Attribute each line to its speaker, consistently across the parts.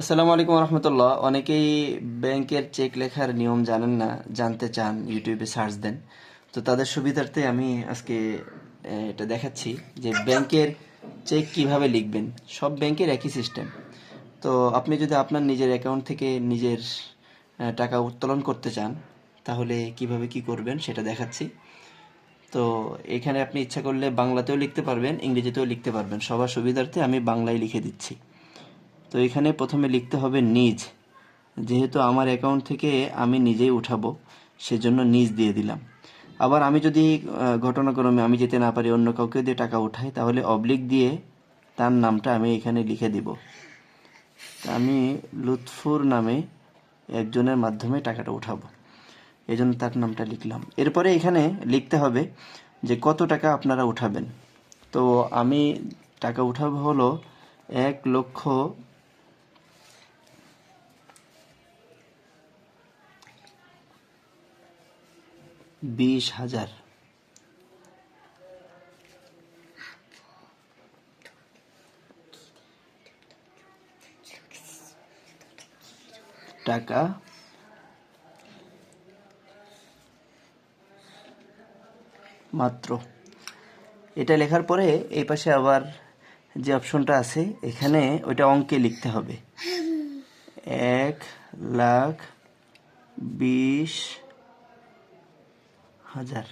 Speaker 1: আসসালামু আলাইকুম রহমতুল্লাহ। অনেকেই ব্যাংকের চেক লেখার নিয়ম জানেন না, জানতে চান, ইউটিউবে সার্চ দেন। তো তাদের সুবিধার্থে আমি আজকে এটা দেখাচ্ছি যে ব্যাংকের চেক কীভাবে লিখবেন। সব ব্যাংকের একই সিস্টেম। তো আপনি যদি আপনার নিজের অ্যাকাউন্ট থেকে নিজের টাকা উত্তোলন করতে চান, তাহলে কীভাবে কি করবেন সেটা দেখাচ্ছি। তো এখানে আপনি ইচ্ছা করলে বাংলাতেও লিখতে পারবেন, ইংরেজিতেও লিখতে পারবেন। সবার সুবিধার্থে আমি বাংলায় লিখে দিচ্ছি। তো এখানে প্রথমে লিখতে হবে নিজ। যেহেতু আমার অ্যাকাউন্ট থেকে আমি নিজেই উঠাবো, সেজন্য নিজ দিয়ে দিলাম। আবার আমি যদি ঘটনাক্রমে আমি যেতে না পারি, অন্য কাউকে দিয়ে টাকা উঠাই, তাহলে অবলিক দিয়ে তার নামটা আমি এখানে লিখে দিব। আমি লুৎফুর নামে একজনের মাধ্যমে টাকাটা উঠাবো। এই জন্য তার নামটা লিখলাম। এরপরে এখানে লিখতে হবে যে কত টাকা আপনারা উঠাবেন। তো আমি টাকা উঠাবো হলো এক লক্ষ বিশ হাজার। টাকা। মাত্র। এটা লেখার পরে এই পাশে আবার যে অপশনটা আছে, এখানে ওইটা অঙ্কে লিখতে হবে। এক লাখ বিশ হাজার।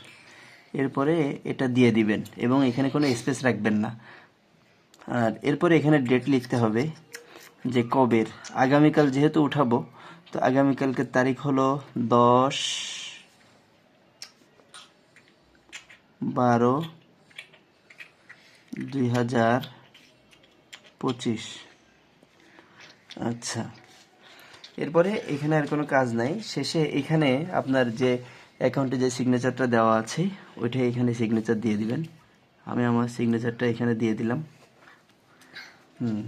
Speaker 1: এরপরে এটা দিয়ে দিবেন এবং এখানে কোনো স্পেস রাখবেন না। আর এরপরে এখানে ডেট লিখতে হবে যে কবের। আগামীকাল যেহেতু উঠাবো, তো আগামীকালকের তারিখ হলো দশ বারো দুই হাজার পঁচিশ। আচ্ছা। এরপরে এখানে আর কোনো কাজ নাই। শেষে এখানে আপনার যে অ্যাকাউন্টে যে সিগনেচারটা দেওয়া আছে ওইটা এখানে সিগনেচার দিয়ে দিবেন। আমি আমার সিগনেচারটা এখানে দিয়ে দিলাম। হুম,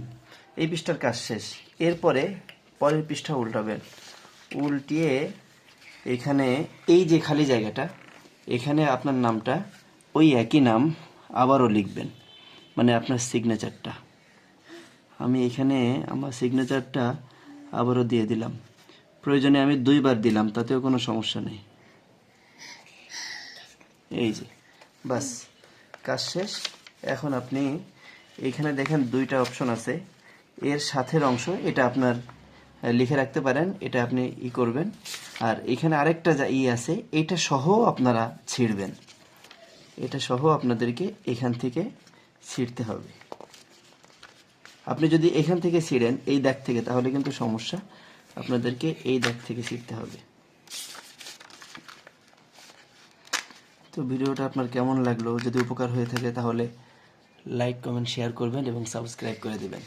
Speaker 1: এই পৃষ্ঠার কাজ শেষ। এরপরে পরের পৃষ্ঠা উল্টাবেন। উল্টিয়ে এখানে এই যে খালি জায়গাটা, এখানে আপনার নামটা, ওই একই নাম আবারও লিখবেন মানে আপনার সিগনেচারটা আমি এখানে আমার সিগনেচারটা আবারও দিয়ে দিলাম। প্রয়োজনে আমি দুইবার দিলাম, তাতেও কোনো সমস্যা নেই। এই যে। বাস, কাজ শেষ। এখন আপনি এখানে দেখেন দুইটা অপশন আছে। এর সাথের অংশ, এটা আপনার লিখে রাখতে পারেন, এটা আপনি ই করবেন। আর এখানে আরেকটা যা ই আছে, এটা সহ আপনারা ছিঁড়বেন। এটা সহ আপনাদেরকে এখান থেকে ছিঁড়তে হবে। আপনি যদি এখান থেকে ছিঁড়েন, এই দাগ থেকে, তাহলে কিন্তু সমস্যা। আপনাদেরকে এই দাগ থেকে ছিঁড়তে হবে। তো ভিডিওটা আপনার কেমন লাগল? যদি উপকার হয়ে থাকে তাহলে লাইক কমেন্ট শেয়ার করবেন এবং সাবস্ক্রাইব করে দিবেন।